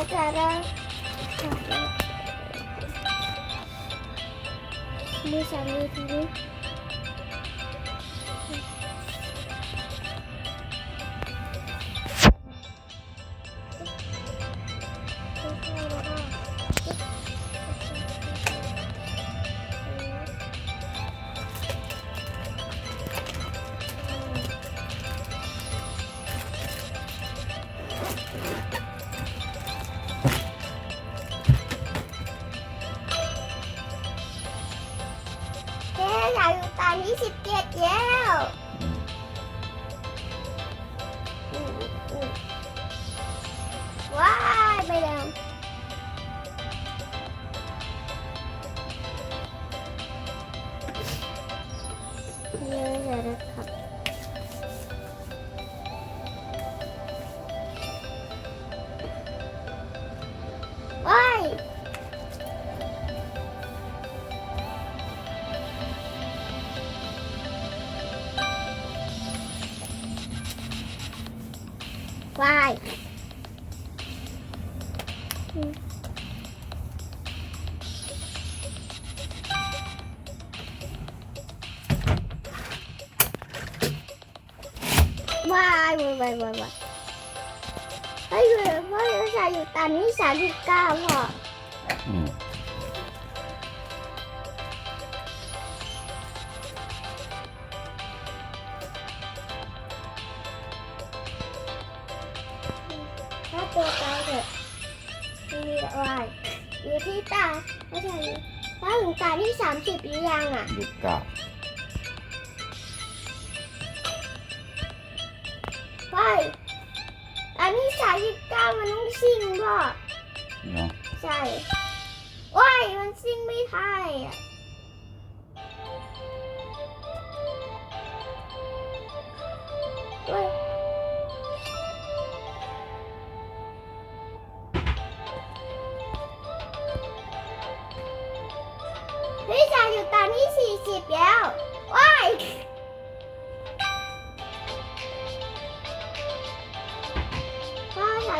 อาจารย์ได้มื วายว้ายวายวายวายวายเฮ้ยพ่อจะใส่อยู่ตอนนี้สามสิบเก้าพ่อ อืม ที่สามสิบหรือยังอะยี่สิบเก้าพ่อตอนนี้สามสิบเก้ามันต้องซิ่งพ่อเนาะใช่ว้ายมันซิ่งไม่ได้อะ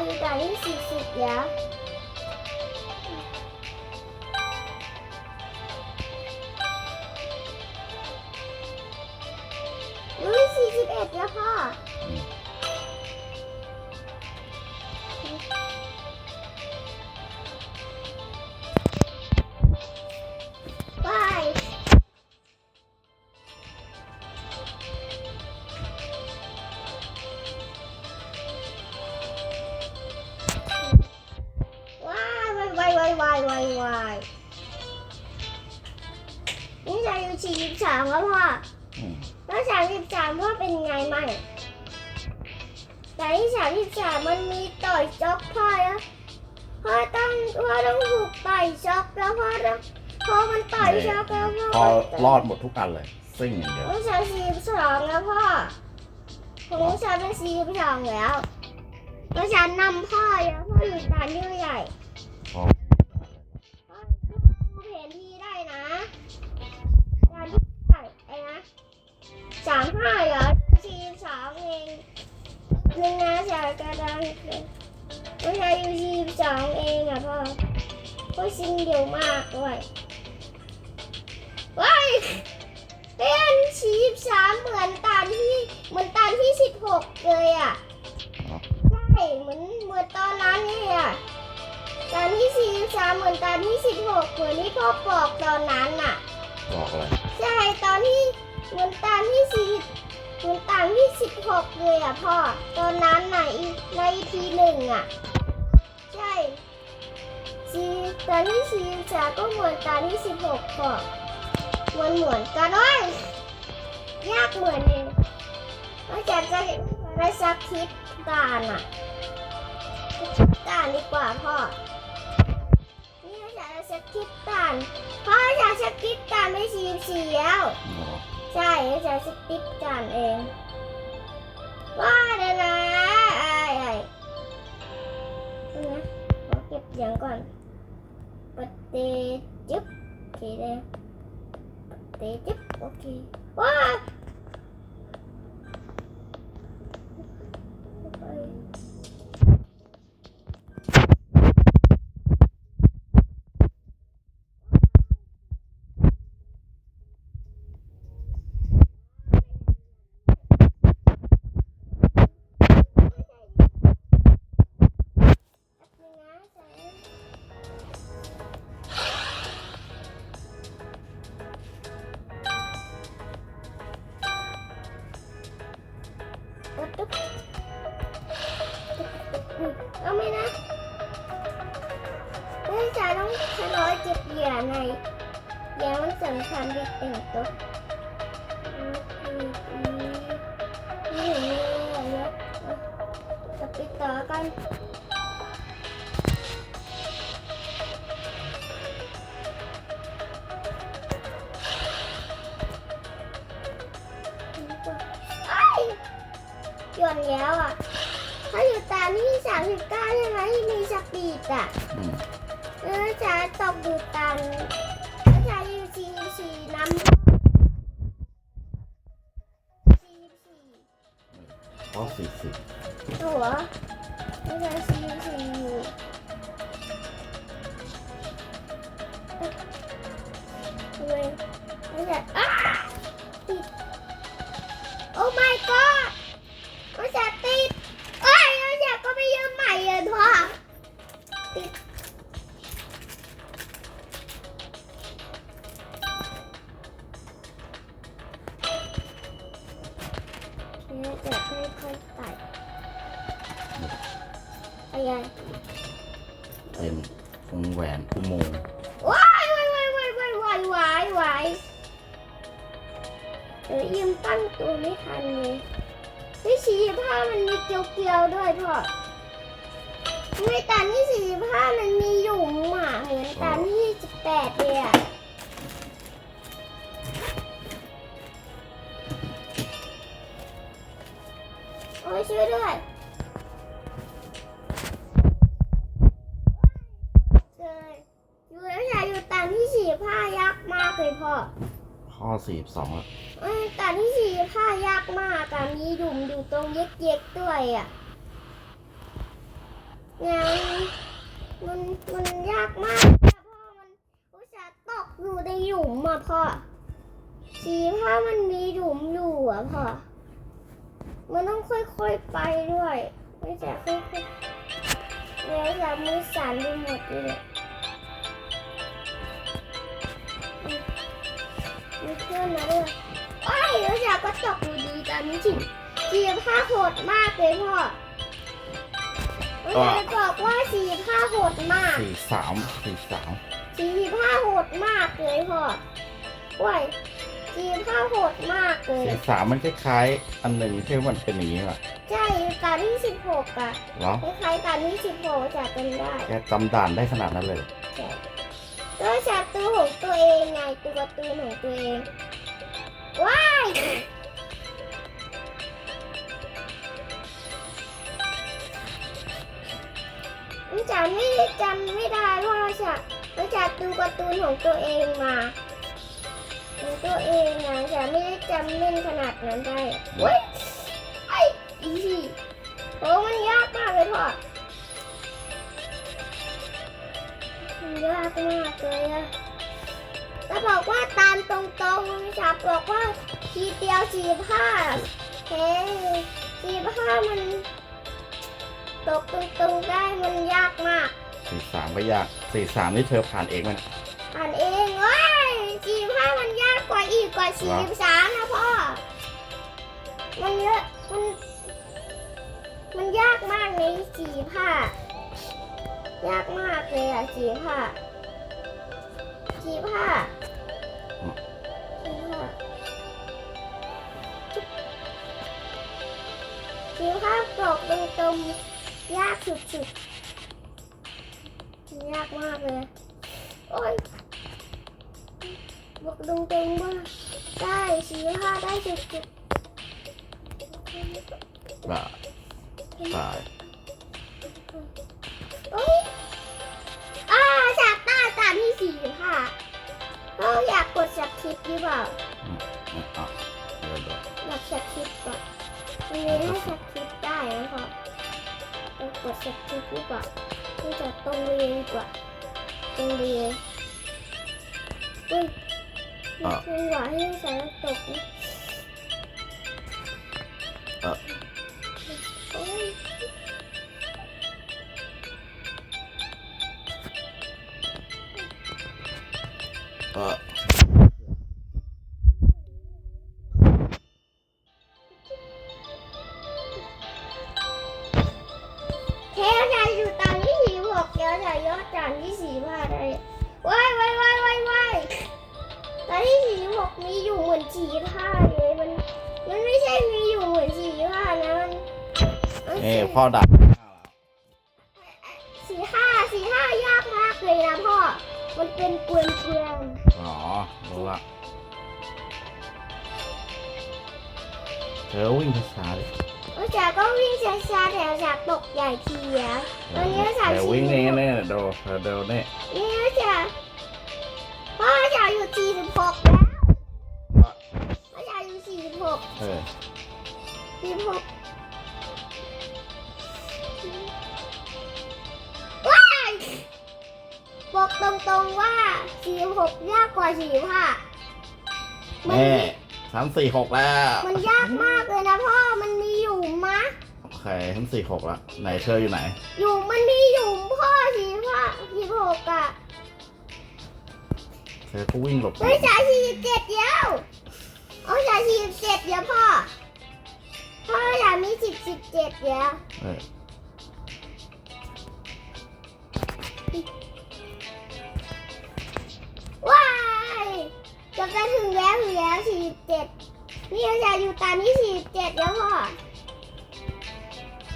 พ่อช สี่สิบสามแล้วพ่ออืมแล้วสามสิบสามพ่อเป็นไงมั่งแต่ที่สามสิบสามมันมีต่อยจ็อกพ่อแล้วพ่อต้องพ่อต้องถูกต่อยจ็อกแล้วพ่อต้องพอมันต่อยจ็อกแล้วพ่อพอรอดหมดทุกอันเลยซิ่งอย่างเดียวต้องใช้สี่สิบสองแล้วพ่อผมใช้เป็นสี่สิบสองแล้วเพราะฉันนำพ่อแล้วพ่ออยู่ด่านที่ใหญ่พอพ่อดูแผนที่ได้นะด่านที่ใหญ่ไอ้ นะสามห้าเหรอสี่สิบสองเองหนึ่งนะจากกระดานเลยไม่ใช่อยู่สี่สองเองอะพ่อพ่อซิงเดียวมากด้วยว้ายเป็นสี่สามเหมือนตอนที่เหมือนตอนที่สิบหกเลยอะใช่เหมือนเหมือนตอนนั้นเลยอะตอนที่สี่สิบสามเหมือนตอนที่สิบหกเหมือนที่พ่อบอกตอนนั้นอะบอกอะไร ใช่ตอนที่เหมือนตอนที่สี่เหมือนตอนที่สิบหกเลยอะพ่อ ตอนนั้นน่ะอีในทีหนึ่งอะ ใช่สีตอนที่สี่สิบสาก็เหมือนตอนที่สิบหกพ่อเหมือนเหมือนกันเลยยากเหมือนเองอาจารย์จะได้สักทิศตานอะตานดีกว่าพ่อ นี่อาจารย์จะสักทิศตานพ่ออาจารย์สักทิศตานไม่สี่สิบสี่แล้วเนาะใช่อาจารย์สติ๊กจานเองว่าเดี๋ยวนะไอ้ไอ้นะขอเก็บเสียงก่อนปฏิจึ๊บโอเคเลยปฏิจึ๊บโอเคว้า ตุ๊บเอาไหมนะนักศึกษาต้องทะเลอยเจ็บเหยื่อในอย่างมันสำคัญด็กต่งตุ๊บ นแล้วอะถ้าอยู่ตามที่สามสิบเก้าใช่ไหมที่มีสปีดอะอืมเออจะตกอยู่ตันแล้วจะอยู่สี่สี่น้ำสี่สี่ข้อสี่สิบตัวแล้วจะสี่สี่อยู่เว้ยแวนอุโมงค์ว้ายว้ายว้ายว้ายว้ายว้ายว้ายว้ายเดี๋ยวยืมตั้งตัวไม่ทันเลยที่สี่ผ้ามันมีเกลียวๆด้วยพ่อไม่ตอนที่สี่ผ้ามันมีหยุมหมาเหมือนตอนที่สิบแปดเลยอะโอ้ยช่วยด้วย ตามที่สี่ผ้ายากมากเลยพ่อ ข้อสี่สิบสองแล้วเอ้ยแต่ที่สี่ผ้ายากมากอะมีหลุมอยู่ตรงเย็กๆด้วยอะงั้นมันมันยากมากอะพ่อมันอุตส่าห์ตกอยู่ในหลุมอะพ่อสีผ้ามันมีหลุมอยู่อะพ่อมันต้องค่อยๆไปด้วย ไม่ใช่ค่อยๆแล้วอย่ามือสั่นไปหมดเลย มมีเพื่อนมาด้วยโอ้ยแล้วจากก็ตกอยู่ดีตอนนี้จิสีผ้าโหดมากเลยพ่อเราจะบอกว่าสีผ้าโหดมากสี่สามสี่สามสีผ้าโหดมากเลยพ่อโอ้ยสีผ้าโหดมากเลย สี่สามมันคล้ายๆอันหนึ่งที่มันเป็นอย่างนี้แหละใช่ตอนที่สิบหกอะเหรอคล้ายๆตอนที่สิบหกจะเป็นได้ แกจำด่านได้ขนาดนั้นเลย ใช่ ตัวชาตัวของตัวเองไงตัวการ์ตูนของตัวเองว้ายมันจะไม่ได้จำไม่ได้ว่าเราจะเราจะดูการ์ตูนของตัวเองมาของตัวเองนะจะไม่ได้จำเล่นขนาดนั้นได้เว้ยไอ้อีโอ้มันยากมากเลยพ่อ ยากมากเลยอะจะบอกว่าตามตรงๆมันจะบอกว่าทีเดียวสีผ้าเฮ้สีผ้ามัน ตกตรงๆได้มันยากมากสี่สามก็ยากสี่สามนี่เธอผ่านเองมันอ่านเองเว้ยสีผ้ามันยากกว่าอีกกว่าสีสามนะพ่อ มันเยอะมัน มันยากมากในสีผ้า ยากมากเลยอะสีผ้าสีผ้าสีผ้าสีผ้าตกตรงๆยากสุดๆยากมากเลย โอ้ยบอกตรงๆว่าได้สีผ้าได้สุดได้ตาย ตามที่สีผ้าเขาอยากกดสักคลิปหรือเปล่าอะเดี๋ยวเดี๋ยวอยากสักคลิปก่อนมันมีให้สักคลิปได้นะพ่อเรากดสักคลิปหรือเปล่าที่จะตรงเรียนดีกว่าตรงเรียนเฮ้ยมีจังหวะให้สารตก เออเทใหญ่ด่านที่สี่พลาดได้ว้ายว้ายว้ายว้ายว้ายด่านที่สี่สิบหกมีอยู่เหมือนสี่พลาดเลยมัน มันไม่ใช่มีอยู่เหมือนสี่พลาดนะมันมันเอ้สี่พ่อดับสี่ห้าสี่ห้ายากมากเลยนะพ่อ มันเป็นเกวียนเกวียนอ๋อรู้ละเธอวิ่งช้าๆดิก็จ๋าก็วิ่งช้าๆแต่จ๋าตกใหญ่ทีอะตอนนี้จ๋าเดี๋ยวชี้วิ่งนี่นี่เดี๋ยวเธอเดี๋ยวนี่นี่จ๋าพ่อจ๋าอยู่สี่สิบหกแล้วพ่อจ๋าอยู่สี่สิบหกเออสี่สิบหก บอกตรงๆว่าสี่สิบหกยากกว่าสี่สิบห้ามันแม่สามสี่หกแล้วมันยากมากเลยนะพ่อ มันมีหยุมมะ โอเคสามสี่หกละไหนเธออยู่ไหน หยุมมันมีหยุมพ่อสีพ่อสีหกอะเธอก็วิ่งหลบเฮ้ยสายสี่สิบเจ็ดเดียวเอาสายสี่สิบเจ็ดเดียวพ่อ พ่ออยากมีสิบสิบเจ็ดเดียวเออ จะถึงแล้วถึงแล้วสี่สิบเจ็ดนี่เราจะอยู่ตามที่สี่สิบเจ็ดแล้วพ่อ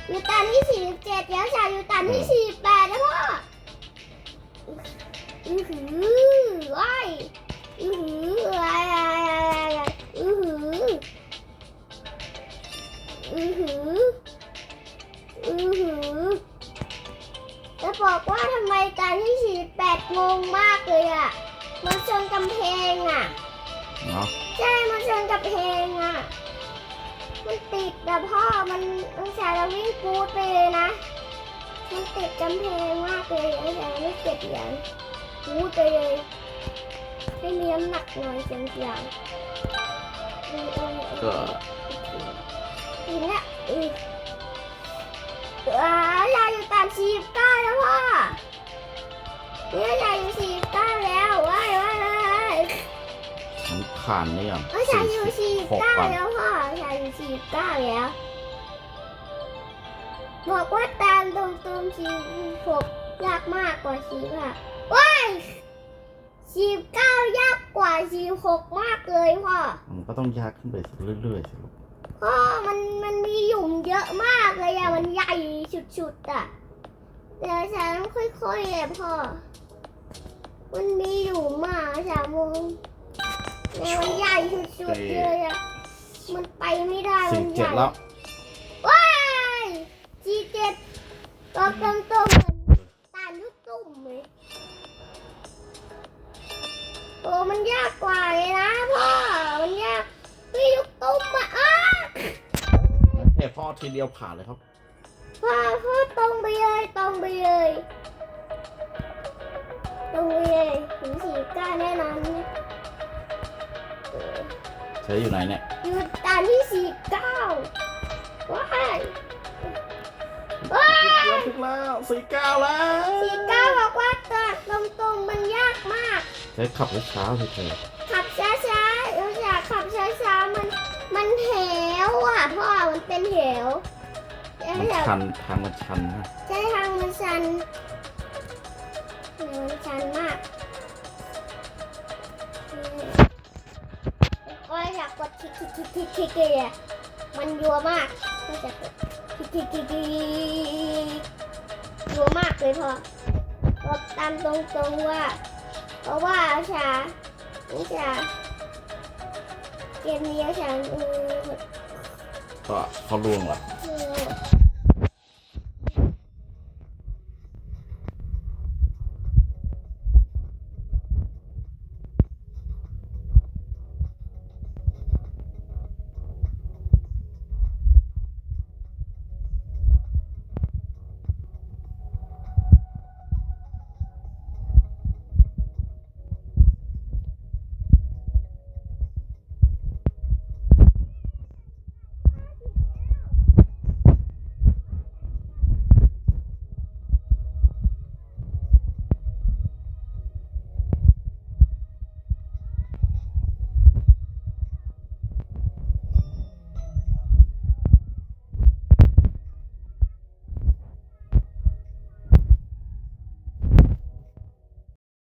อยู่ตามที่สี่สิบเจ็ดแล้วจะอยู่ตามที่สี่สิบแปดแล้วพ่ออือหือว้ายอือหืออะไรอะไรอะไรอือหืออือหืออือหือจะบอกว่าทำไมตอนที่สี่แปดงงมากเลยอะมันชนกำแพงอะ เนาะใช่มันชนกำแพงอะ มันติดแต่พ่อมันมันสารวิ่งกูดไปเลยนะ มันติดกำแพงมากเลยไอ้แสไม่เก็บเหรียญพูดไปเลยให้เลี้ยงหนักหน่อยเสียงเสียงเออเออเอก็อทีเนี้ยอืออ่ายายอยู่ตามสี่สิบเก้าแล้วพ่อเนี่ยยายอยู่สี่ ฉันผ่านนี่ก่อนเอ้ยยายอยู่สี่สิบหกเก้าก่อนแล้วพ่อยายอยู่สี่สิบเก้าแล้ว บอกว่าตามตรงตรงๆสี่หกยากมากกว่าสี่ค่ะว้ายสี่เก้ายากกว่าสี่หกมากเลยพ่อ มันก็ต้องยากขึ้นไปเรื่อยๆสิลูกพ่อมันมันมีหยุ่มเยอะมากเลยอะมันใหญ่สุดๆอะเดี๋ยวฉันค่อยๆเลยพ่อ มันมีหยุ่มมากสามโมงแต่ มันใหญ่สุดๆเลยอะมันไปไม่ได้สี่มันใหเจ็ดญ่แล้ว ว้ายจีเจ็ดก็ตรงตัวเหมือนตาลูกตุ่มเลยโอ้มันยากกว่าเลยนะพ่อ มันยากพี่ลูกตุ้มอะอ้าแค่พ่อทีเดียวผ่านเลยครับ พ่อพ่อตรงไปเลยตรงไปเลยตรงไปเลยถึงสี่เก้าแน่นอนเออ เธออยู่ไหนเนี่ย อยู่ตามที่สี่เก้าว้ายว้าเดี๋ยวยถึงแล้วสี่เก้าแล้วสี่เก้าบอกว่าตัดตรงๆมันยากมาก เธอขับช้าๆสิเธอขับช้าๆเราอยากขับช้าๆมันมันเหวอะพ่อมันเป็นเหวแต่มันอยากชันทางมันชันนะใช้ทางมันชันมันชันมากก็ อยากกดทิกทิกทิกทิกทิกเลยมันยัวมากก็จะกดทิกทิกทิกทิกยัวมากเลยพ่อบอกตามตรงๆว่า เพราะว่าอาชาอาชาเกมนี้ชาเออก็เขาล่วงละเหรอ